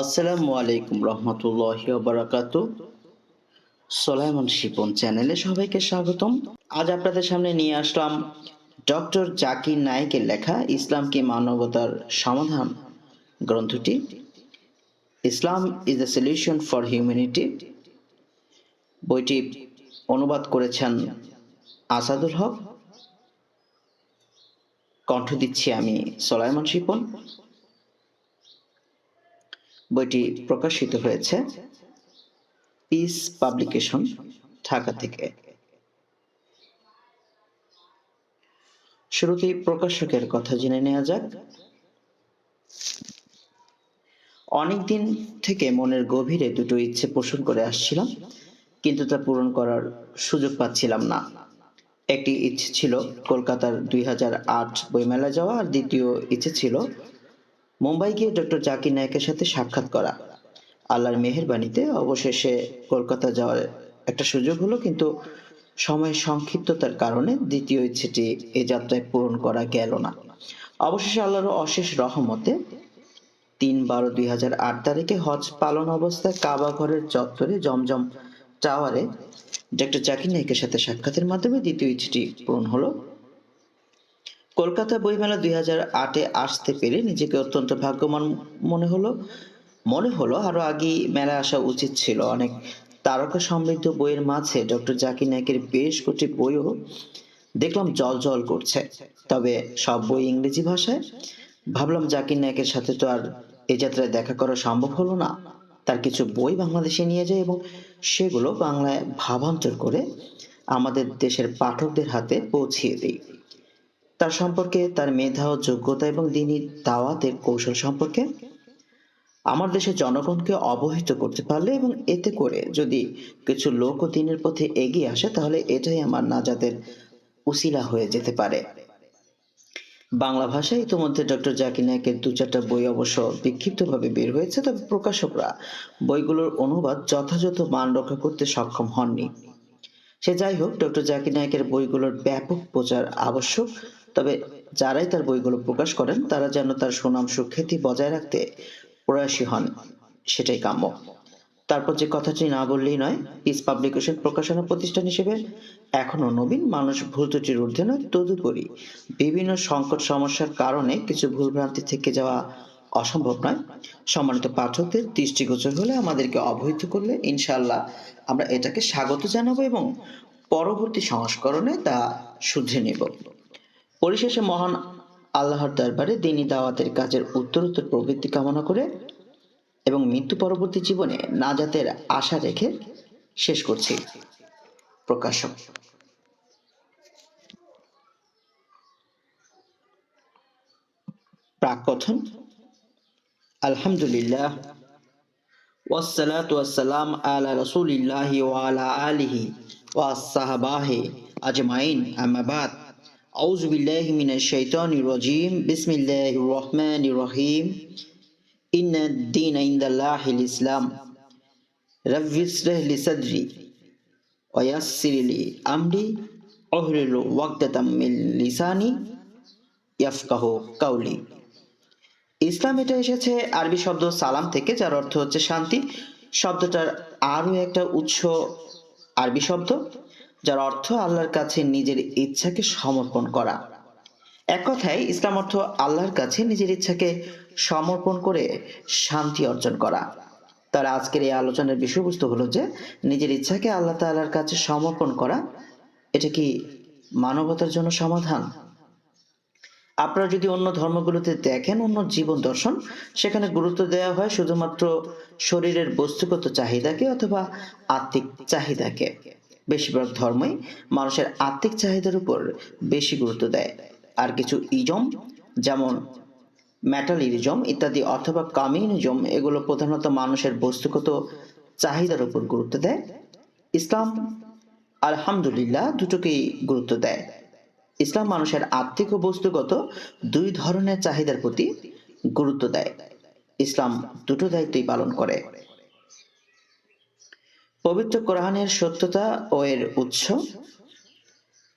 আসসালামু আলাইকুম রহমতুল্লাহ বারাকাতু সোলাইমন শিপন চ্যানেলে সবাইকে স্বাগতম। আজ আপনাদের সামনে নিয়ে আসলাম ডক্টর জাকির নায়েকের লেখা ইসলাম কি মানবতার সমাধান গ্রন্থটি। Islam is the solution for humanity. বইটি অনুবাদ করেছেন আসাদুল হক। কণ্ঠ দিচ্ছি আমি সোলাইমন শিপন। বইটি প্রকাশিত হয়েছে পিস পাবলিকেশন ঢাকা থেকে। শুরুতেই প্রকাশকের কথা জেনে নেওয়া যাক। অনেকদিন থেকে মনের গভীরে দুটো ইচ্ছে পোষণ করে আসছিলাম, কিন্তু তা পূরণ করার সুযোগ পাচ্ছিলাম না। একটি ইচ্ছে ছিল কলকাতার দুই হাজার আট বইমেলা যাওয়া, আর দ্বিতীয় ইচ্ছে ছিল মুম্বাই গিয়ে ডক্টর জাকির নায়কের সাথে সাক্ষাৎ করা। আল্লাহর মেহেরবানিতে অবশেষে কলকাতা যাওয়ার একটা সুযোগ হলো, কিন্তু সময় সংক্ষিপ্ততার কারণে দ্বিতীয় ইচ্ছেটি এ যাত্রায় পূরণ করা গেল না। অবশেষে আল্লাহর অশেষ রহমতে তিন বারো দুই হাজার আট তারিখে হজ পালন অবস্থায় কাবা ঘরের চত্বরে জমজম টাওয়ারে ডক্টর জাকির নায়কের সাথে সাক্ষাতের মাধ্যমে দ্বিতীয় ইচ্ছেটি পূরণ হলো। কলকাতা বইমেলা দুই হাজার আটে আসতে পেরে নিজেকে অত্যন্ত ভাগ্যবান মনে হলো। মনে হলো আরও আগে মেলায় আসা উচিত ছিল। অনেক তারকা সমৃদ্ধ বইয়ের মাঝে ডক্টর জাকির নায়কের বেশ কটি বইও দেখলাম জল জল করছে। তবে সব বই ইংরেজি ভাষায়। ভাবলাম জাকির নায়কের সাথে তো আর এ যাত্রায় দেখা করা সম্ভব হলো না। তার কিছু বই বাংলাদেশে নিয়ে যায় এবং সেগুলো বাংলায় ভাবান্তর করে আমাদের দেশের পাঠকদের হাতে পৌঁছিয়ে দিই। তার সম্পর্কে, তার মেধা ও যোগ্যতা এবং দিনী দাওয়াতের কৌশল সম্পর্কে আমার দেশের জনগণকে অবহিত করতে পারলে এবং এতে করে যদি কিছু লোক ও দিনের পথে এগিয়ে আসে, তাহলে এটাই আমার নাজাতের উসিলা হয়ে যেতে পারে। বাংলা ভাষায় ইতিমধ্যে ডক্টর জাকির নায়কের দু চারটা বই অবশ্য বিক্ষিপ্তভাবে বের হয়েছে, তবে প্রকাশকরা বইগুলোর অনুবাদ যথাযথ মান রক্ষা করতে সক্ষম হননি। সে যাই হোক, ডক্টর জাকির নায়কের বইগুলোর ব্যাপক প্রচার আবশ্যক। তবে যারাই তার বইগুলো প্রকাশ করেন, তারা যেন তার সুনাম সুখ্যাতি বজায় রাখতে প্রয়াসী হন, সেটাই কাম্য। তারপর যে কথাটি না বললেই নয় পিস পাবলিকেশন প্রকাশনা প্রতিষ্ঠান হিসেবে এখনও নবীন মানুষ ভুল ত্রুটির ঊর্ধ্বে নয়, তদুপরি বিভিন্ন সংকট সমস্যার কারণে কিছু ভুলভ্রান্তি থেকে যাওয়া অসম্ভব নয়। সম্মানিত পাঠকদের দৃষ্টিগোচর হলে আমাদেরকে অবহিত করলে ইনশাল্লাহ আমরা এটাকে স্বাগত জানাব এবং পরবর্তী সংস্করণে তা শুধরে নেব। পরিশেষে মহান আল্লাহর দরবারে দিনী দাওয়াতের কাজের উত্তরোত্তর প্রবৃত্তি কামনা করে এবং মৃত্যু পরবর্তী জীবনে নাজাতের আশা রেখে শেষ করছি প্রকাশক প্রাকথন আলহামদুলিল্লাহ والصلاة والسلام على رسول الله وعلى آله وصحبه أجمعين أما بعد أعوذ بالله من الشيطان الرجيم بسم الله الرحمن الرحيم إن الدين عند الله الإسلام رب ইন্দাল্লাহ ইসলাম صدري ويسر لي أمري অহরিল ওয়াক্তাতাম من لساني ইয়াফকাহ কাউলি ইসলাম এটা এসেছে আরবি শব্দ সালাম থেকে যার অর্থ হচ্ছে শান্তি শব্দটার আরও একটা উৎস আরবি শব্দ যার অর্থ আল্লাহর কাছে নিজের ইচ্ছাকে সমর্পণ করা। এক কথায়, ইসলাম অর্থ আল্লাহর কাছে নিজের ইচ্ছাকে সমর্পণ করে শান্তি অর্জন করা। তার আজকের এই আলোচনার বিষয়বস্তু হলো যে, নিজের ইচ্ছাকে আল্লাহ তাআলার কাছে সমর্পণ করা, এটা কি মানবতার জন্য সমাধান? আপনারা যদি অন্য ধর্মগুলোতে দেখেন, অন্য জীবন দর্শন, সেখানে গুরুত্ব দেওয়া হয় শুধুমাত্র শরীরের বস্তুগত চাহিদাকে অথবা আত্মিক চাহিদাকে। বেশিরভাগ ধর্মই মানুষের আর্থিক চাহিদার উপর বেশি গুরুত্ব দেয়। আর কিছু ইজম, যেমন ম্যাটালিজম ইত্যাদি অথবা কমিউনিজম, এগুলো প্রধানত মানুষের বস্তুগত চাহিদার উপর গুরুত্ব দেয়। ইসলাম, আলহামদুলিল্লাহ, দুটোকেই গুরুত্ব দেয়। ইসলাম মানুষের আর্থিক ও বস্তুগত দুই ধরনের চাহিদার প্রতি গুরুত্ব দেয়। ইসলাম দুটো দায়িত্বই পালন করে। পবিত্র কোরআনের সত্যতা ও এর উৎস।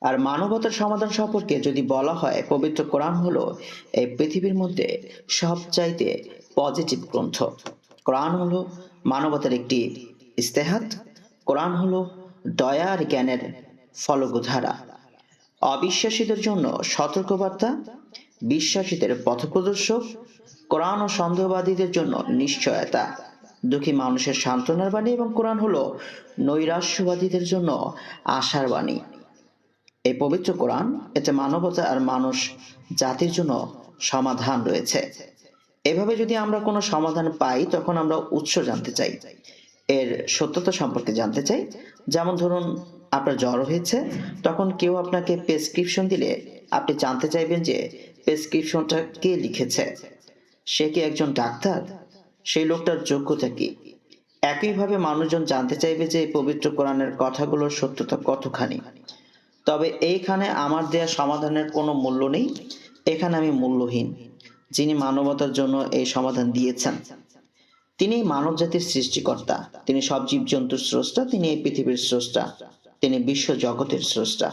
আর মানবতার সমাধান সম্পর্কে যদি বলা হয়, পবিত্র কোরআন হলো এই পৃথিবীর মধ্যে সবচাইতে পজিটিভ গ্রন্থ। কোরআন হলো মানবতার একটি ইস্তেহাত। কোরআন হলো দয়া আর জ্ঞানের ফলগুধারা। অবিশ্বাসীদের জন্য সতর্কবার্তা, বিশ্বাসীদের পথপ্রদর্শক, কোরআন ও সন্দেহবাদীদের জন্য নিশ্চয়তা। দুঃখী মানুষের সান্ত্বনার বাণী এবং কোরআন হলো নৈরাশ্যবাদীদের জন্য আশার বাণী। এই পবিত্র কোরআন এতে মানবতা আর মানুষ জাতির জন্য সমাধান রয়েছে। এভাবে যদি আমরা কোনো সমাধান পাই, তখন আমরা উৎস জানতে চাই। এর সত্যতা সম্পর্কে জানতে চাই। যেমন ধরুন, আপনার জ্বর হয়েছে, তখন কেউ আপনাকে প্রেসক্রিপশন দিলে আপনি জানতে চাইবেন যে প্রেসক্রিপশনটা কে লিখেছে। সে কি একজন ডাক্তার? সেই লোকটার যোগ্যতা কি? একইভাবে মানুষজন জানতে চাইবে যে এই পবিত্র কোরআনের কথাগুলোর সত্যতা কতখানি। তবে এইখানে আমার দেয়া সমাধানের কোনো মূল্য নেই। এখানে আমি মূল্যহীন, যিনি মানবতার জন্য এই সমাধান দিয়েছেন। তিনি মানব জাতির সৃষ্টিকর্তা, তিনি সব জীবজন্তুর স্রষ্টা, তিনি এই পৃথিবীর স্রষ্টা, তিনি বিশ্ব জগতের স্রষ্টা।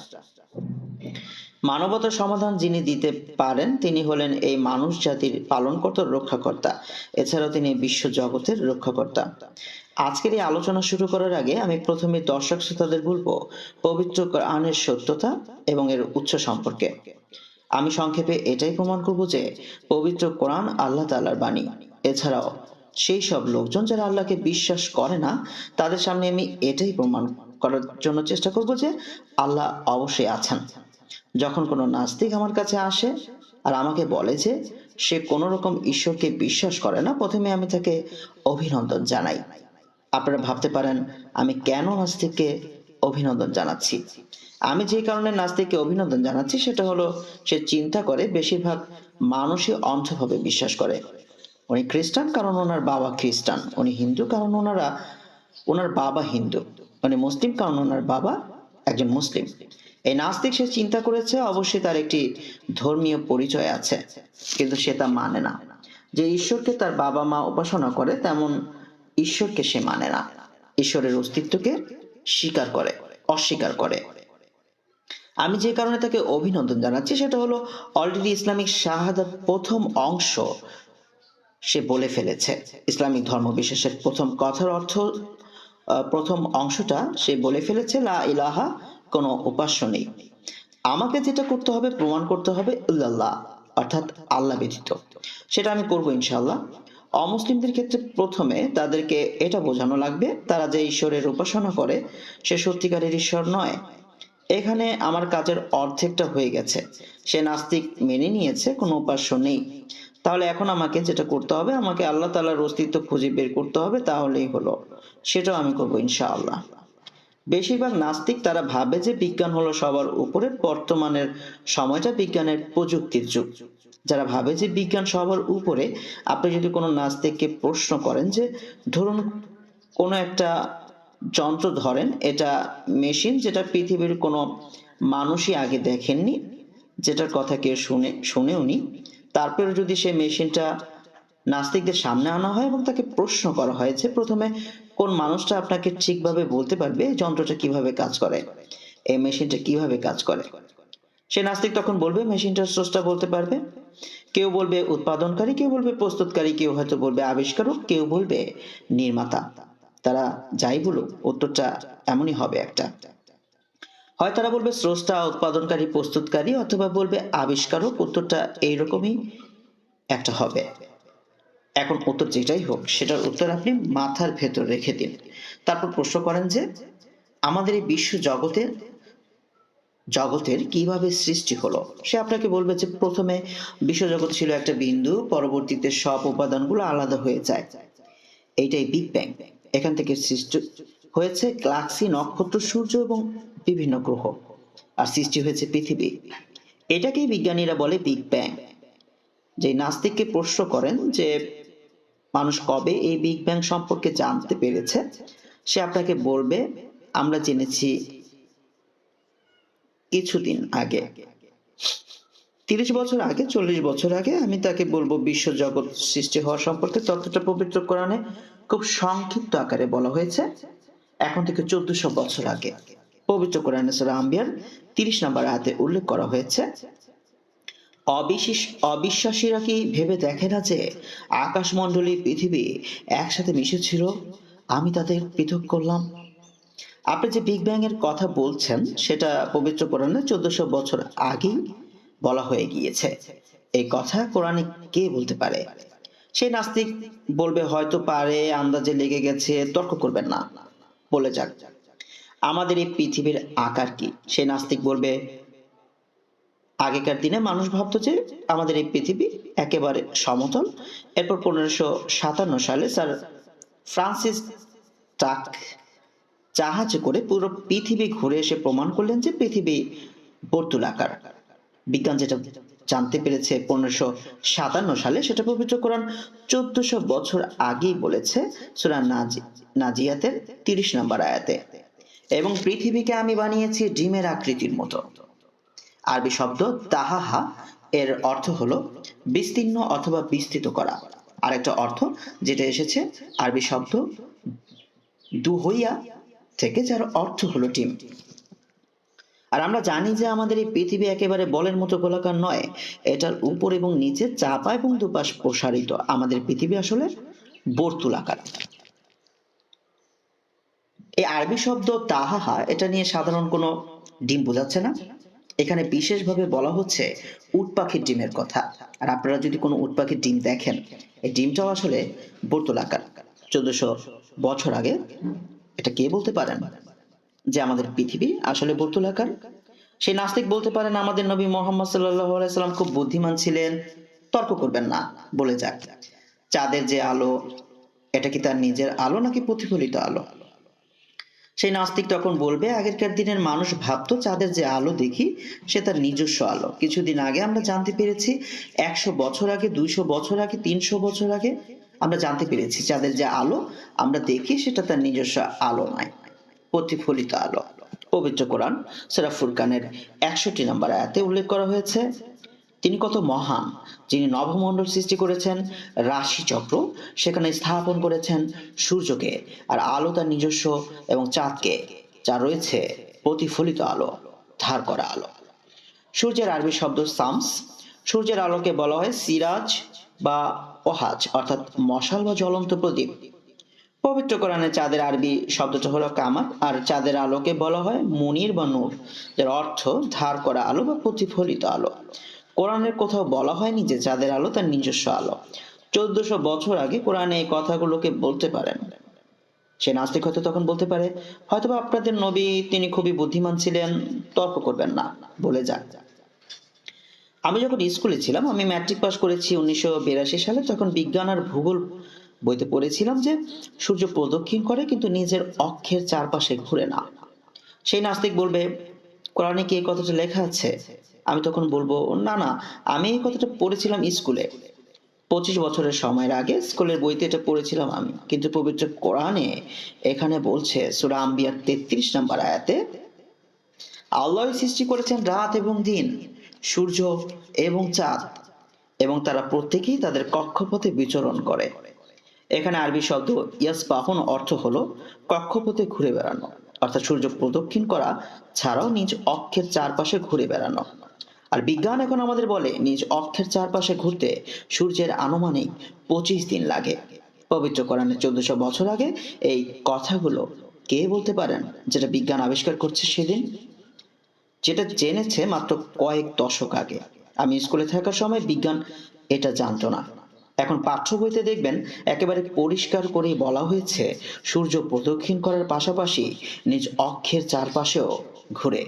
মানবতার সমাধান যিনি দিতে পারেন, তিনি হলেন এই মানুষ জাতির পালনকর্তা, রক্ষাকর্তা। এছাড়াও তিনি বিশ্ব জগতের রক্ষাকর্তা। আজকের এই আলোচনা শুরু করার আগে আমি প্রথমে দর্শক শ্রোতাদের বলব, পবিত্র কোরআনের সত্যতা এবং এর উৎস সম্পর্কে। আমি সংক্ষেপে এটাই প্রমাণ করব যে, পবিত্র কোরআন আল্লাহ তাআলার বাণী। এছাড়াও, সেই সব লোকজন যারা আল্লাহকে বিশ্বাস করে না, তাদের সামনে আমি এটাই প্রমাণ করার জন্য চেষ্টা করব যে, আল্লাহ অবশ্যই আছেন। যখন কোনো নাস্তিক আমার কাছে আসে আর আমাকে বলে যে সে কোনো রকম ঈশ্বরকে বিশ্বাস করে না, প্রথমে আমি তাকে অভিনন্দন জানাই। আপনারা ভাবতে পারেন, আমি কেন নাস্তিককে অভিনন্দন জানাচ্ছি? আমি যে কারণে নাস্তিককে অভিনন্দন জানাচ্ছি সেটা হলো, সে চিন্তা করে বেশিরভাগ মানুষই অন্ধভাবে বিশ্বাস করে। উনি খ্রিস্টান, কারণ ওনার বাবা খ্রিস্টান। উনি হিন্দু, কারণ ওনারা, ওনার বাবা হিন্দু। মানে মুসলিম, কারণ ওনার বাবা একজন মুসলিম। এই নাস্তিক সে চিন্তা করেছে, অবশ্যই তার একটি ধর্মীয় পরিচয় আছে। কিন্তু সে তা মানে না। যে ঈশ্বরকে তার বাবা মা উপাসনা করে, তেমন ঈশ্বরকে সে মানে না। ঈশ্বরের অস্তিত্বকে স্বীকার করে, অস্বীকার করে। আমি যে কারণে তাকে অভিনন্দন জানাচ্ছি, সেটা হলো অলরেডি ইসলামিক শাহাদার প্রথম অংশ সে বলে ফেলেছে। ইসলামিক ধর্ম বিশ্বাসের প্রথম কথার অর্থ প্রথম অংশটা সে বলে ফেলেছে, লা ইলাহা কোনো উপাস্য নেই। আমাকে যেটা করতে হবে, প্রমাণ করতে হবে ইল্লাল্লাহ, অর্থাৎ আল্লাহ ব্যতীত। সেটা আমি করব ইনশাআল্লাহ। অমুসলিমদের ক্ষেত্রে প্রথমে তাদেরকে এটা বোঝানো লাগবে, তারা যে ঈশ্বরের উপাসনা করে, সে সত্যিকারের ঈশ্বর নয়। এখানে আমার কাজের অর্ধেকটা হয়ে গেছে। সে নাস্তিক মেনে নিয়েছে, কোনো উপাস্য নেই। তাহলে এখন আমাকে যেটা করতে হবে, আমাকে আল্লাহ তাআলার অস্তিত্ব খুঁজে বের করতে হবে, তাহলেই হলো। সেটাও আমি করব ইনশাআল্লাহ। বেশিরভাগ নাস্তিক তারা ভাবে যে বিজ্ঞান হলো সবার উপরে বর্তমানের সময়টা বিজ্ঞানের প্রযুক্তির যুগ। যারা ভাবে যে বিজ্ঞান সবার উপরে, আপনি যদি কোনো নাস্তিককে প্রশ্ন করেন যে, ধরুন কোনো একটা যন্ত্র ধরেন, এটা মেশিন যেটা পৃথিবীর কোনো মানুষই আগে দেখেননি, যেটার কথা কেউ শুনে শুনেওনি তারপরে যদি সেই মেশিনটা নাস্তিকদের সামনে আনা হয় এবং তাকে প্রশ্ন করা হয় যে প্রথমে কোন মানুষটা আপনাকে ঠিকভাবে বলতে পারবে যন্ত্রটা কীভাবে কাজ করে, এই মেশিনটা কীভাবে কাজ করে? সে নাস্তিক তখন বলবে, মেশিনটার স্রষ্টা বলতে পারবে। কেউ বলবে উৎপাদনকারী, কেউ বলবে প্রস্তুতকারী, কেউ হয়তো বলবে আবিষ্কারক, কেউ বলবে নির্মাতা। তারা যাই বলুক, উত্তরটা এমনই হবে একটা। হয় তারা বলবে স্রষ্টা, উৎপাদনকারী, প্রস্তুতকারী, অথবা বলবে আবিষ্কারক, উত্তরটা এইরকমই একটা হবে। এখন উত্তর যেটাই হোক, সেটার উত্তর আপনি মাথার ভেতর রেখে দিন। তারপর প্রশ্ন করেন যে, আমাদের এই বিশ্ব জগতের জগতের কীভাবে সৃষ্টি হলো? সে আপনাকে বলবে যে, প্রথমে বিশ্বজগৎ ছিল একটা বিন্দু, পরবর্তীতে সব উপাদানগুলো আলাদা হয়ে যায়। এইটাই বিগ ব্যাং এখান থেকে সৃষ্টি হয়েছে গ্যালাক্সি, নক্ষত্র, সূর্য এবং বিভিন্ন গ্রহ। আর সৃষ্টি হয়েছে পৃথিবী। এটাকেই বিজ্ঞানীরা বলে বিগ ব্যাং যে নাস্তিককে প্রশ্ন করেন যে মানুষ কবে এই বিগ ব্যাং সম্পর্কে জানতে পেরেছে? সে আপনাকে বলবে, আমরা জেনেছি কিছুদিন আগে। তিরিশ বছর আগে, চল্লিশ বছর আগে আমি তাকে বলব, বিশ্ব জগৎ সৃষ্টি হওয়া সম্পর্কে ততটা পবিত্র কোরআনে খুব সংক্ষিপ্ত আকারে বলা হয়েছে। এখন থেকে চোদ্দশো বছর আগে, পবিত্র কোরআনে সুরা আম্বিয়ার তিরিশ নম্বর হাতে উল্লেখ করা হয়েছে অবিশ্বাস, অবিশ্বাসীরা কি ভেবে দেখে না যে আকাশমণ্ডলী পৃথিবী একসাথে মিশেছিল? আমি তাদের পৃথক করলাম। আপনি যে বিগ ব্যাং এর কথা বলছেন, সেটা পবিত্র কোরআনে চোদ্দশো বছর আগেই বলা হয়ে গিয়েছে। এই কথা কোরআনে কে বলতে পারে? সেই নাস্তিক বলবে, হয়তো পারে, আন্দাজে লেগে গেছে, তর্ক করবেন না। বলে যাক। আমাদের এই পৃথিবীর আকার কি? সেই নাস্তিক বলবে আগেকার দিনে মানুষ ভাবতো যে আমাদের এই পৃথিবী একেবারে সমতল। এরপর পনেরোশো সাতান্ন সালে স্যার ফ্রান্সিস টাক জাহাজে করে পুরো পৃথিবী ঘুরে এসে প্রমাণ করলেন যে পৃথিবী বর্তুলাকার। বিজ্ঞান যেটা জানতে পেরেছে পনেরোশো সাতান্ন সালে, সেটা পবিত্র কোরআন চোদ্দশো বছর আগেই বলেছে, সুরা নাজি নাজিয়াতের তিরিশ নম্বর আয়াতে। এবং পৃথিবীকে আমি বানিয়েছি ডিমের আকৃতির মতো। আরবি শব্দ তাহাহা এর অর্থ হলো বিস্তীর্ণ অথবা বিস্তৃত করা। আরেকটা অর্থ যেটা এসেছে আরবি শব্দ দুহইয়া থেকে, যার অর্থ হলো ডিম। আর আমরা জানি যে আমাদের এই পৃথিবী একেবারে বলের মতো গোলাকার নয়, এটার উপর এবং নিচে চাপা এবং দুপাশ প্রসারিত। আমাদের পৃথিবী আসলে বর্তুলাকার। এই আরবি শব্দ তাহাহা, এটা নিয়ে সাধারণ কোনো ডিম বোঝাচ্ছে না। এখানে বিশেষভাবে বলা হচ্ছে উট পাখির ডিমের কথা। আর আপনারা যদি কোনো উট পাখির ডিম দেখেন, এই ডিমটাও আসলে বর্তুলাকার চোদ্দশো বছর আগে এটা কে বলতে পারেন? যে আমাদের পৃথিবী আসলে বর্তুলাকার সেই নাস্তিক বলতে পারেন, আমাদের নবী মোহাম্মদ সাল্লাম খুব বুদ্ধিমান ছিলেন, তর্ক করবেন না, বলে যাক। চাঁদের যে আলো, এটা কি তার নিজের আলো নাকি প্রতিফলিত আলো? সেই নাস্তিক তখন বলবে, আগেরকার দিনের মানুষ ভাবতো চাঁদের যে আলো দেখি, সে তার নিজস্ব আলো। কিছুদিন আগে আমরা জানতে পেরেছি, একশো বছর আগে, দুইশো বছর আগে, তিনশো বছর আগে আমরা জানতে পেরেছি, চাঁদের যে আলো আমরা দেখি, সেটা তার নিজস্ব আলো নয়, প্রতিফলিত আলো। পবিত্র কোরআন সেরা ফুরকানের একষট্টি নম্বর আয়াতে উল্লেখ করা হয়েছে তিনি কত মহান, যিনি নভমণ্ডল সৃষ্টি করেছেন রাশি চক্র সেখানে স্থাপন করেছেন সূর্যকে আর আলো তার নিজস্ব এবং চাঁদকে, যা রয়েছে প্রতিফলিত আলো, ধার করা আলো। সূর্যের আরবি শব্দ সামস, সূর্যের আলোকে বলা হয় সিরাজ বা ওহাজ, অর্থাৎ মশাল বা জ্বলন্ত প্রদীপ। পবিত্র কোরআনে চাঁদের আরবি শব্দটা হলো কামার আর চাঁদের আলোকে বলা হয় মনির বা নূর, যার অর্থ ধার করা আলো বা প্রতিফলিত আলো। কোরআনের কোথাও বলা হয়নি যে চাঁদের আলো তার নিজস্ব আলো। চোদ্দশো বছর আগে কোরআনে এই কথাগুলোকে বলতে পারেন। সে নাস্তিক হয়তো তখন বলতে পারে, হয়তোবা আপনাদের নবী তিনি খুবই বুদ্ধিমান ছিলেন, তর্ক করবেন না, বলে যান। আমি যখন স্কুলে ছিলাম, আমি ম্যাট্রিক পাস করেছি উনিশশো বিরাশি সালে, তখন বিজ্ঞান আর ভূগোল বইতে পড়েছিলাম যে সূর্য প্রদক্ষিণ করে কিন্তু নিজের অক্ষের চারপাশে ঘুরে না। সেই নাস্তিক বলবে, কোরআনে কি এই কথাটা লেখা আছে? আমি তখন বলব, না না, আমি এই কথাটা পড়েছিলাম স্কুলে। পঁচিশ বছরের সময়ের আগে স্কুলের বইতে এটা পড়েছিলাম আমি। কিন্তু পবিত্র কোরআনে এখানে বলছে, সুরা আম্বিয়ার তেত্রিশ নম্বর আয়াতে, আল্লাহ সৃষ্টি করেছেন রাত এবং দিন, সূর্য এবং চাঁদ, এবং তারা প্রত্যেকেই তাদের কক্ষপথে বিচরণ করে। এখানে আরবি শব্দ ইয়াস বাহন অর্থ হলো কক্ষপথে ঘুরে বেড়ানো। অর্থাৎ সূর্য প্রদক্ষিণ করা ছাড়াও নিজ অক্ষের চারপাশে ঘুরে বেড়ানো। আর বিজ্ঞান এখন আমাদের বলে, নিজ অক্ষের চারপাশে ঘুরতে সূর্যের আনুমানিক পঁচিশ দিন লাগে। পবিত্র কোরআনের চোদ্দশো বছর আগে এই কথাগুলো কে বলতে পারেন যেটা বিজ্ঞান আবিষ্কার করছে সেদিন? যেটা জেনেছে মাত্র কয়েক দশক আগে। আমি স্কুলে থাকার সময় বিজ্ঞান এটা জানতো না। এখন পাঠ্য বইতে দেখবেন একেবারে পরিষ্কার করে বলা হয়েছে, সূর্য প্রদক্ষিণ করার পাশাপাশি নিজ অক্ষের চারপাশেও ঘুরে।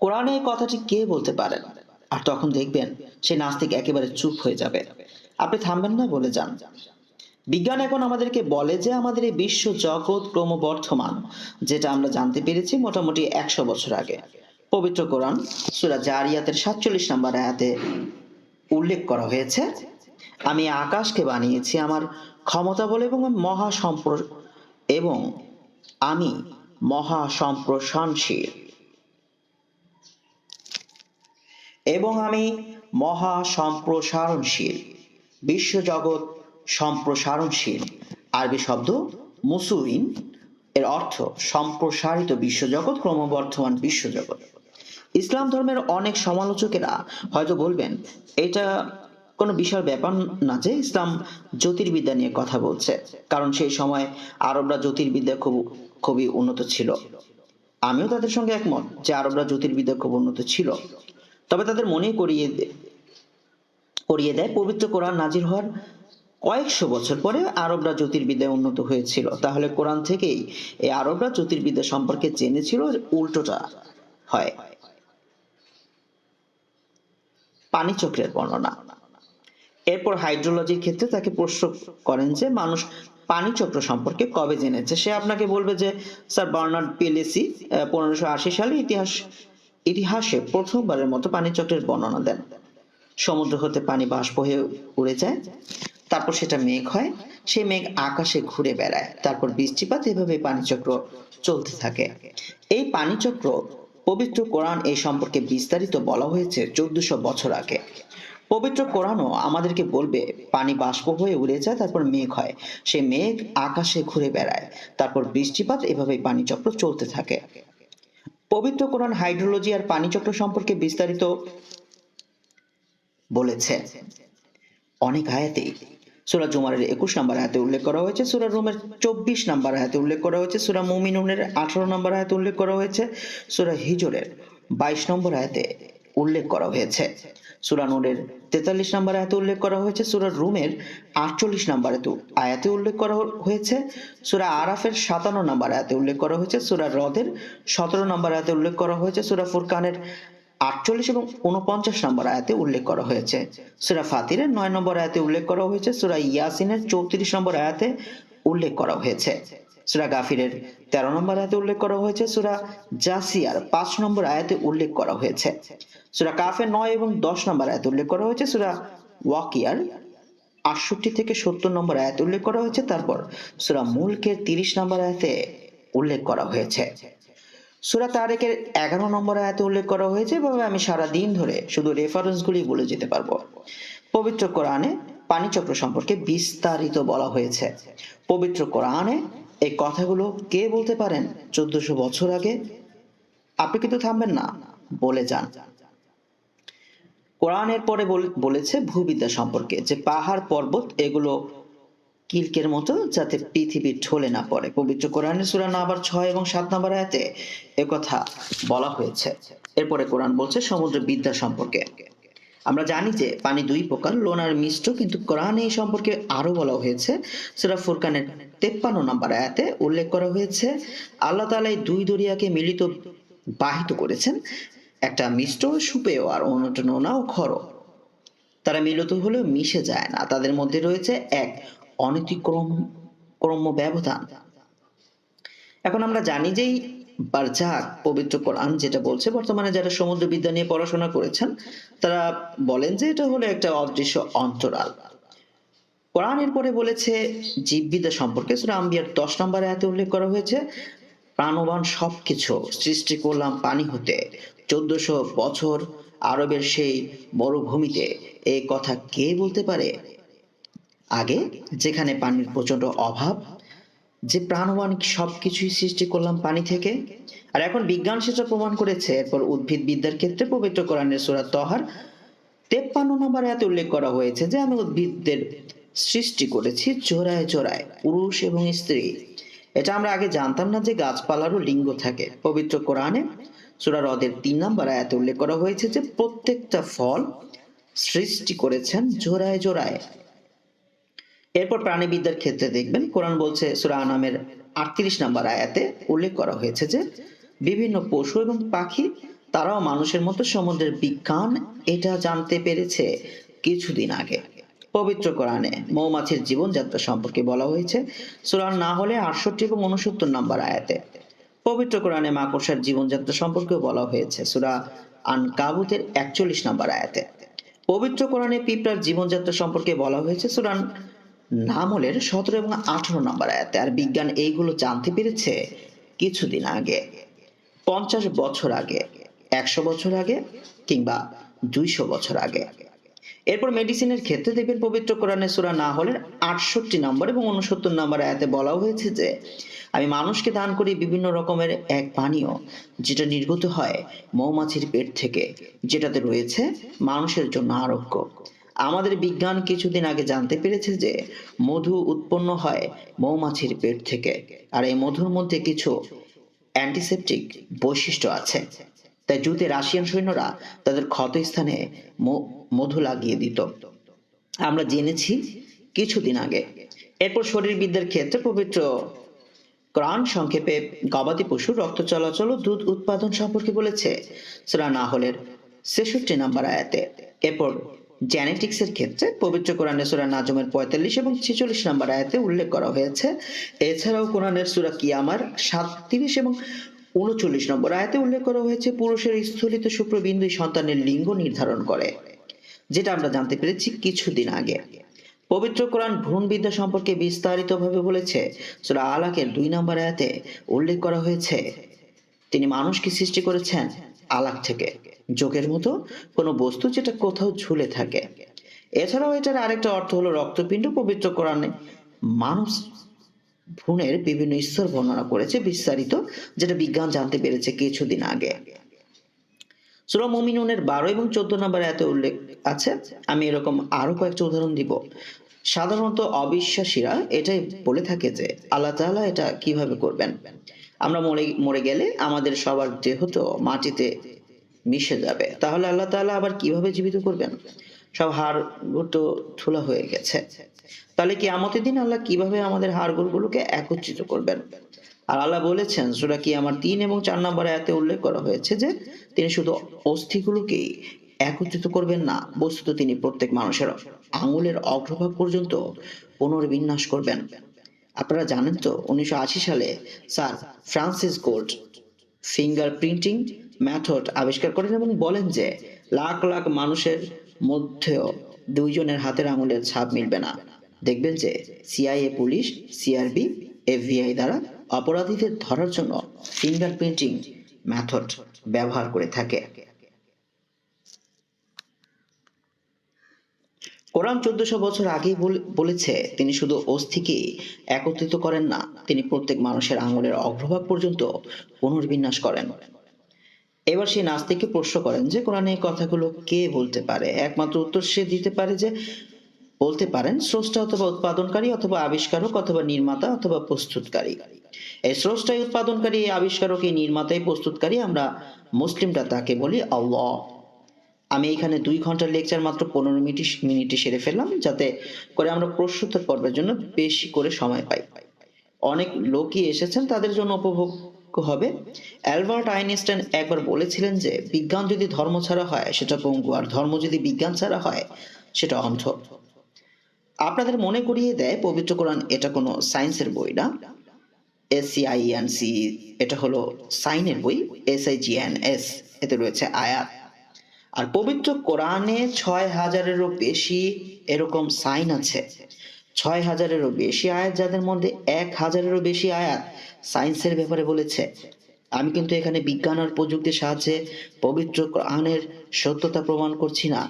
কোরআনে এই কথাটি কে বলতে পারেন? আর তখন দেখবেন সেই নাস্তিক একেবারে চুপ হয়ে যাবে। আপনি থামবেন না বলে যান। বিজ্ঞান এখন আমাদেরকে বলে যে আমাদের এই বিশ্ব জগৎ ক্রমবর্ধমান, যেটা আমরা জানতে পেরেছি মোটামুটি একশো বছর আগে। পবিত্র কোরআন, সুরা জারিয়াতের সাতচল্লিশ নম্বর আয়াতে উল্লেখ করা হয়েছে, আমি আকাশকে বানিয়েছি আমার ক্ষমতা বলে এবং মহা সম্প্র এবং আমি মহা সম্প্রসারণশীল এবং আমি মহা সম্প্রসারণশীল বিশ্বজগৎ সম্প্রসারণশীল। আরবি শব্দ মুসুইন। এর অর্থ সম্প্রসারিত বিশ্বজগৎ, ক্রমবর্ধমান বিশ্বজগৎ। ইসলাম ধর্মের অনেক সমালোচকেরা হয়তো বলবেন, এটা কোনো বিশাল ব্যাপার না যে ইসলাম জ্যোতির্বিদ্যা নিয়ে কথা বলছে, কারণ সেই সময় আরবরা জ্যোতির্বিদ্যা খুব, খুবই উন্নত ছিল। আমিও তাদের সঙ্গে একমত যে আরবরা জ্যোতির্বিদ্যা খুব উন্নত ছিল। তবে তাদের মনে করিয়ে করিয়ে দেয়। পবিত্র কোরআন নাজির হওয়ার কয়েকশো বছর পরে আরবরা জ্যোতির্বিদ্যায় উন্নত হয়েছিল। তাহলে কোরআন থেকেই এই আরবরা জ্যোতির্বিদ্যা সম্পর্কে জেনেছিল উল্টোটা হয়। পানি চক্রের বর্ণনা। এরপর হাইড্রোলজির ক্ষেত্রে তাকে প্রশ্ন করেন যে, মানুষ পানি চক্র সম্পর্কে কবে জেনেছে? সে আপনাকে বলবে যে, স্যার বার্নার্ড পেলেসি পনেরোশো আশি সালে ইতিহাস ইতিহাসে প্রথমবারের মতো পানি চক্রের বর্ণনা দেন। সমুদ্র হতে পানি বাষ্প হয়ে উড়ে যায়, তারপর সেটা মেঘ হয়, সেই মেঘ আকাশে ঘুরে বেড়ায়, তারপর বৃষ্টিপাত এভাবে পানিচক্র চলতে থাকে। এই পানিচক্র পবিত্র কোরআন এই সম্পর্কে বিস্তারিত বলা হয়েছে চোদ্দশো বছর আগে। পবিত্র কোরআনও আমাদেরকে বলবে, পানি বাষ্প হয়ে উড়ে যায়, তারপর মেঘ হয়, সেই মেঘ আকাশে ঘুরে বেড়ায়, তারপর বৃষ্টিপাত এভাবেই পানিচক্র চলতে থাকে। পবিত্র কোরআন হাইড্রোলজি আর পানিচক্র সম্পর্কে বিস্তারিত বলেছে। অনেক আয়াতেই সুরা জুমারের একুশ নম্বর হাতে উল্লেখ করা হয়েছে, সুরা রুমের চব্বিশ নম্বর হাতে উল্লেখ করা হয়েছে, সুরা মুমিনুনের আঠারো নম্বর হাতে উল্লেখ করা হয়েছে, সুরা হিজরের বাইশ নম্বর আয়াতে উল্লেখ করা হয়েছে। সুরা নূরের তেতাল্লিশ নম্বর আয়াতে উল্লেখ করা হয়েছে, সুরা রুমের আটচল্লিশ নম্বর আয়াতে- উল্লেখ করা হয়েছে, সুরা আরাফের সাতান্ন নম্বর আয়াতে উল্লেখ করা হয়েছে, সুরা রদের সতেরো নম্বর আয়াতে উল্লেখ করা হয়েছে, সুরা ফুরকানের আটচল্লিশ এবং উনপঞ্চাশ নম্বর আয়াতে উল্লেখ করা হয়েছে। সুরা ফাতিরের নয় নম্বর আয়াতে উল্লেখ করা হয়েছে, সুরা ইয়াসিনের চৌত্রিশ নম্বর আয়াতে উল্লেখ করা হয়েছে। সুরা গাফিরের তেরো নম্বর আয়াতে উল্লেখ করা হয়েছে, সুরা জাসিয়ার পাঁচ নম্বর আয়াতে উল্লেখ করা হয়েছে। সুরা কাফের নয় এবং দশ নম্বর আয়াতে উল্লেখ করা হয়েছে, সুরা ওয়াকিয়ার আটষট্টি থেকে সত্তর নম্বর আয়াতে উল্লেখ করা হয়েছে, তারপর সুরা মুলকের তিরিশ নম্বর আয়াতে উল্লেখ করা হয়েছে। সুরা তারেকের এগারো নম্বর আয়াতে উল্লেখ করা হয়েছে, এভাবে আমি সারা দিন ধরে শুধু রেফারেন্সগুলি বলে যেতে পারব। পবিত্র কোরআনে পানিচক্র সম্পর্কে বিস্তারিত বলা হয়েছে। পবিত্র কোরআনে এই কথাগুলো কে বলতে পারেন? চোদ্দশো বছর আগে? আপনি কিন্তু থামবেন না, বলে যান। কোরআনের পরে বল- বলেছে ভূবিদ্যা সম্পর্কে, যে পাহাড় পর্বত, এগুলো কিলকের মতো যাতে পৃথিবী ঢলে না পড়ে। পবিত্র কোরআনের সূরা নাম্বার ছয় এবং সাত নম্বর আয়াতে কথা বলা হয়েছে। এরপরে কোরআন বলছে সমুদ্র বিদ্যা সম্পর্কে। আমরা জানি যে পানি দুই প্রকার, লোন আর মিষ্ট কিন্তু কোরআনে এই সম্পর্কে আরও বলা হয়েছে। সেটা ফুরকানের তেপ্পান্ন নম্বর আয়াতে উল্লেখ করা হয়েছে, আল্লাহ তাআলা এই দুই দরিয়াকে মিলিত বাহিত করেছেন। একটা মিষ্ট সুপেয় আর অন্যটা নোনা ও খর। তারা মিলিত হলেও মিশে যায় না। তাদের মধ্যে রয়েছে এক, অনতিক্রম ক্রম্য ব্যবধান। এখন আমরা জানি যে বারজাক পবিত্র কোরআন যেটা বলছে, বর্তমানে যারা সমুদ্র বিদ্যা নিয়ে পড়াশোনা করেছেন, তারা বলেন যে এটা হলো একটা অদৃশ্য অন্তরাল। কোরআনের পরে বলেছে, জীববিদ্যা সম্পর্কে সূরা আম্বিয়ার দশ নম্বর আয়াতে উল্লেখ করা হয়েছে, প্রাণবান সবকিছু সৃষ্টি করলাম পানি হতে, চোদ্দশো বছর আরবের সেই মরুভূমিতে। এই কথা কে বলতে পারে? আগে যেখানে পানির প্রচণ্ড অভাব যে প্রাণবান সবকিছুই সৃষ্টি করলাম পানি থেকে। আর এখন বিজ্ঞান সেটা প্রমাণ করেছে, এরপর উদ্ভিদ বিদ্যার ক্ষেত্রে পবিত্র কোরআনের সূরা তহার তেপ্পান্ন নম্বর এতে উল্লেখ করা হয়েছে যে, আমি উদ্ভিদদের সৃষ্টি করেছি জোড়ায় জোড়ায় পুরুষ এবং স্ত্রী। এটা আমরা আগে জানতাম না যে গাছপালারও লিঙ্গ থাকে। পবিত্র কোরআনে সূরা হ্রদের তিন নম্বর আয়াতে উল্লেখ করা হয়েছে যে, প্রত্যেকটা ফল সৃষ্টি করেছেন জোড়ায় জোড়ায় এরপর প্রাণীবিদ্যার ক্ষেত্রে দেখবেন কোরআন বলছে সুরা আনামের আটত্রিশ নম্বর আয়াতে উল্লেখ করা হয়েছে যে, বিভিন্ন পশু এবং পাখি, তারাও মানুষের মতো সমুদ্রের বিজ্ঞান এটা জানতে পেরেছে কিছুদিন আগে। পবিত্র কোরআনে মৌমাছির জীবনযাত্রা সম্পর্কে বলা হয়েছে, সূরা না হলে আটষট্টি এবং উনসত্তর নম্বর আয়াতে। পবিত্র কোরআনে মাকড়সার জীবনযাত্রা সম্পর্কেও বলা হয়েছে, সুরা আন কাবুতের একচল্লিশ নম্বর আয়াতে। পবিত্র কোরআনে পিঁপড়ার জীবনযাত্রা সম্পর্কে বলা হয়েছে সুরান নামলের সতেরো এবং আঠারো নম্বর আয়াতে। আর বিজ্ঞান এইগুলো জানতে পেরেছে কিছুদিন আগে, পঞ্চাশ বছর আগে, একশো বছর আগে কিংবা দুইশো বছর আগে। এরপর মেডিসিনের ক্ষেত্রে দেখবেন পবিত্র কোরআনে সূরা না হলের আটষট্টি নম্বর এবং উনসত্তর নম্বর আয়াতে বলা হয়েছে যে, আমি মানুষকে দান করি বিভিন্ন রকমের এক পানীয়, যেটা নির্গত হয় মৌমাছির পেট থেকে, যেটাতে রয়েছে মানুষের জন্য আরোগ্য। আমাদের বিজ্ঞান কিছুদিন আগে জানতে পেরেছে যে মধু উৎপন্ন হয় মৌমাছির পেট থেকে। আর এই মধুর মধ্যে কিছু অ্যান্টিসেপটিক বৈশিষ্ট্য আছে। তাই যুদ্ধে রাশিয়ান সৈন্যরা তাদের ক্ষতস্থানে মধু লাগিয়ে দিত। আমরা জেনেছি কিছুদিন আগে। এরপর শরীরবিদ্যার ক্ষেত্রে পবিত্র কোরআন সংক্ষেপে গবাদি পশুর রক্ত চলাচল ও দুধ উৎপাদন সম্পর্কে বলেছে। সুরা না হলের ছেষট্টি নাম্বার আয়াতে। এরপর জেনেটিক্স এর ক্ষেত্রে পবিত্র কোরআনে সুরা নাজমের পঁয়তাল্লিশ এবং ছেচল্লিশ নাম্বার আয়াতে উল্লেখ করা হয়েছে। এছাড়াও কোরআনের সুরা কিয়ামার সাতত্রিশ এবং উনচল্লিশ নম্বর আয়াতে উল্লেখ করা হয়েছে, পুরুষের স্থলিত শুক্রবিন্দু সন্তানের লিঙ্গ নির্ধারণ করে, যেটা আমরা জানতে পেরেছি কিছুদিন আগে। পবিত্র কোরআন ভ্রূণবিদ্যা সম্পর্কে বিস্তারিতভাবে বলেছে। সূরা আলাকের দুই নম্বর আয়াতে উল্লেখ করা হয়েছে তিনি মানুষকে সৃষ্টি করেছেন আলাক থেকে যোগের মতো কোনো বস্তু যেটা কোথাও ঝুলে থাকে। এছাড়াও এটার আরেকটা অর্থ হলো রক্তপিণ্ড পবিত্র কোরআনে মানুষ ভ্রূণের বিভিন্ন স্তর বর্ণনা করেছে, বিস্তারিত, যেটা বিজ্ঞান জানতে পেরেছে কিছুদিন আগে। সূরা মুমিনুনের বারো এবং চোদ্দ নম্বর এত উল্লেখ আছে। আমি এরকম আরও কয়েকটা উদাহরণ দিব। সাধারণত অবিশ্বাসীরা এটাই বলে থাকে যে আল্লাহ তাআলা এটা কীভাবে করবেন? আমরা মরে মরে গেলে আমাদের সবার দেহ তো মাটিতে মিশে যাবে, তাহলে আল্লাহ তাআলা আবার কীভাবে জীবিত করবেন? সব হাড় তো ধুলা হয়ে গেছে। তাহলে কি আমতের দিন আল্লাহ কীভাবে আমাদের হাড়গুলোকে একত্রিত করবেন? আর আল্লাহ বলেছেন, সুরা কি আমার তিন এবং চার নম্বর এতে উল্লেখ করা হয়েছে যে, তিনি শুধু অস্থিগুলোকেই একত্রিত করবেন না, বস্তুত তিনি প্রত্যেক মানুষের আঙুলের অগ্রভাগ পর্যন্ত পুনর্বিন্যাস করবেন। আপনারা জানেন তো, উনিশশো আশি সালে sir Francis gold finger printing method আবিষ্কার করেন এবং বলেন যে, লাখ লাখ মানুষের মধ্যেও দুইজনের হাতের আঙুলের ছাপ মিলবে না। দেখবেন যে, সিআইএ পুলিশ, সিআরবি, এফবিআই দ্বারা অপরাধীদের ধরার জন্য ফিঙ্গার প্রিন্টিং ম্যাথড ব্যবহার করে থাকে। কোরআন চোদ্দশো বছর আগেই বলেছে, তিনি শুধু অস্থিকে একত্রিত করেন না, তিনি প্রত্যেক মানুষের আঙুলের অগ্রভাগ পর্যন্ত পুনর্বিন্যাস করেন। এবার সেই নাস্তিককে প্রশ্ন করেন যে, কোরআনে এই কথাগুলো কে বলতে পারে? একমাত্র উত্তর সে দিতে পারে যে, বলতে পারেন স্রষ্টা অথবা উৎপাদনকারী, অথবা আবিষ্কারক, অথবা নির্মাতা, অথবা প্রস্তুতকারী। এই স্রষ্টাই উৎপাদনকারী আবিষ্কারক, এই নির্মাতাই প্রস্তুতকারী, আমরা মুসলিমরা তাকে বলি আল্লাহ। আমি এখানে দুই ঘণ্টার লেকচার মাত্র পনেরো মিনিট মিনিটে সেরে ফেললাম, যাতে করে আমরা প্রশ্নোত্তর পর্বের জন্য বেশি করে সময় পাই। অনেক লোকই এসেছেন, তাদের জন্য উপভোগ হবে। অ্যালবার্ট আইনস্টাইন একবার বলেছিলেন যে, বিজ্ঞান যদি ধর্ম ছাড়া হয়, সেটা পঙ্গু, আর ধর্ম যদি বিজ্ঞান ছাড়া হয়, সেটা অন্ধ। আপনাদের মনে করিয়ে দেয়, পবিত্র কোরআন, এটা কোনো সায়েন্সের বই না। S C I N C এটা হলো সাইনের বই S I G N S এতে রয়েছে আয়াত। আর পবিত্র কোরআনে ছয় হাজারেরও বেশি এরকম সাইন আছে। ছয় হাজারেরও বেশি আয়াত, যাদের মধ্যে এক হাজারেরও বেশি আয়াত সায়েন্সের ব্যাপারে বলেছে। আমি কিন্তু এখানে বিজ্ঞান আর প্রযুক্তির সাহায্যে পবিত্র কোরআনের সত্যতা প্রমাণ করছি না।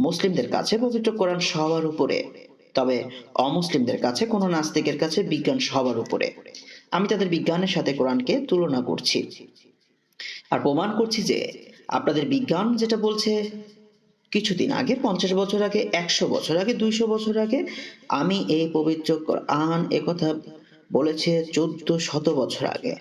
মুসলিমদের কাছে পবিত্র কোরআন সবার উপরে, তবে অমুসলিমদের কাছে কোনো নাস্তিকের কাছে বিজ্ঞান সবার উপরে। আমি তাদের বিজ্ঞানের সাথে কোরআনকে তুলনা করছি। আর প্রমাণ করছি যে আপনাদের বিজ্ঞান যেটা বলছে, কিছুদিন আগে, পঞ্চাশ বছর আগে, একশো বছর আগে, দুইশো বছর আগে, আমি এই পবিত্র কোরআন একথা বলেছে চোদ্দ শত বছর আগে।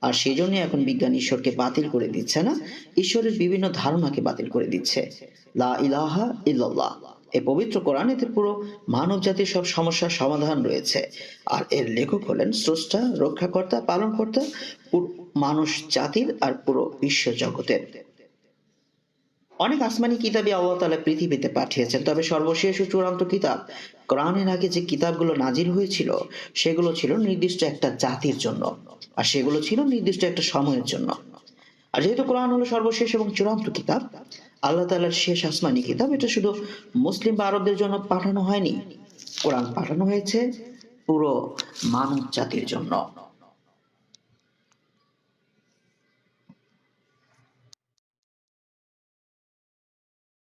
আর সেই জন্য এখন বিজ্ঞান ঈশ্বরকে বাতিল করে দিচ্ছে না? ঈশ্বরের বিভিন্ন ধারণাকে বাতিল করে দিচ্ছে। লা ইলাহা ইল্লাল্লাহ। এই পবিত্র কোরআন, এতে পুরো মানব জাতির সব সমস্যার সমাধান রয়েছে। আর এর লেখক হলেন স্রষ্টা, রক্ষাকর্তা, পালনকর্তা মানুষ জাতির আর পুরো বিশ্ব জগতের। অনেক আসমানি কিতাবই আল্লাহ তাআলা পৃথিবীতে পাঠিয়েছেন। তবে সর্বশেষ ও চূড়ান্ত কিতাব কোরআনের আগে যে কিতাবগুলো নাজিল হয়েছিল, সেগুলো ছিল নির্দিষ্ট একটা জাতির জন্য আর সেগুলো ছিল নির্দিষ্ট একটা সময়ের জন্য। আর যেহেতু কোরআন হলো সর্বশেষ এবং চূড়ান্ত কিতাব, আল্লাহ তাআলার শেষ আসমানি কিতাব, এটা শুধু মুসলিম বা আরবদের জন্য পাঠানো হয়নি, কোরআন পাঠানো হয়েছে পুরো মানব জাতির জন্য।